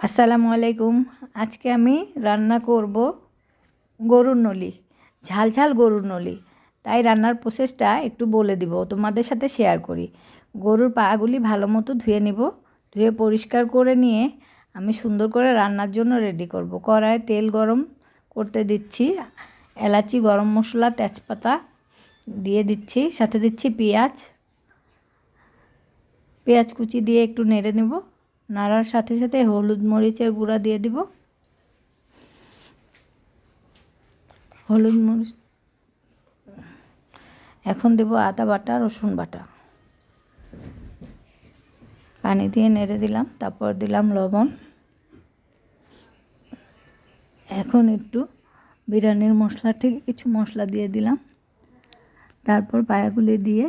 আসসালামু আলাইকুম। আজকে আমি রান্না করব গরুর নলি, ঝাল ঝাল গরুর নলি। তাই রান্নার প্রসেসটা একটু বলে দিব, তোমাদের সাথে শেয়ার করি। গরুর পাগুলি ভালো মতো ধুয়ে নিব, ধুয়ে পরিষ্কার করে নিয়ে আমি সুন্দর করে রান্নার জন্য রেডি করব। কড়ায় তেল গরম করতে দিচ্ছি, এলাচি, গরম মশলা, তেজপাতা দিয়ে দিচ্ছি, সাথে দিচ্ছি পেঁয়াজ। পেঁয়াজ কুচি দিয়ে একটু নেড়ে নেব। নাড়ার সাথে সাথে হলুদ মরিচের গুঁড়া দিয়ে দিব। হলুদ মরিচ এখন দেব আদা বাটা, রসুন বাটা। পানি দিয়ে নেড়ে দিলাম, তারপর দিলাম লবণ। এখন একটু বিরিয়ানির মশলা থেকে কিছু মশলা দিয়ে দিলাম। তারপর পায়াগুলি দিয়ে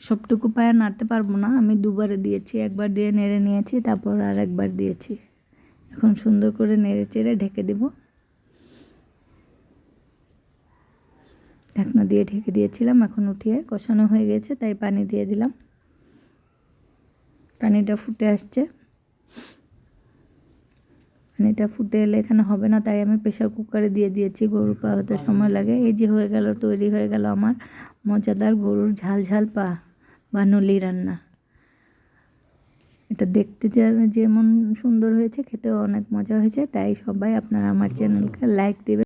সবটুকু পায়া নাড়তে পারব না। আমি দুবারে দিয়েছি, একবার দিয়ে নেড়ে নিয়েছি, তারপর আর একবার দিয়েছি। এখন সুন্দর করে নেড়ে চেড়ে ঢেকে দেব। ঢাকনা দিয়ে ঢেকে দিয়েছিলাম, এখন উঠিয়ে কষানো হয়ে গেছে, তাই পানি দিয়ে দিলাম। পানিটা ফুটে আসছে। পানিটা ফুটে এলে এখানে হবে না, তাই আমি প্রেশার কুকারে দিয়ে দিয়েছি। গরুর পা হতে সময় লাগে। এই যে হয়ে গেল, তৈরি হয়ে গেল আমার মজাদার গরুর ঝাল ঝাল পা। বা নলি রান্না। এটা দেখতে যেমন সুন্দর হয়েছে, খেতেও অনেক মজা হয়েছে, তাই সবাই আপনারা আমার চ্যানেলকে লাইক দেবে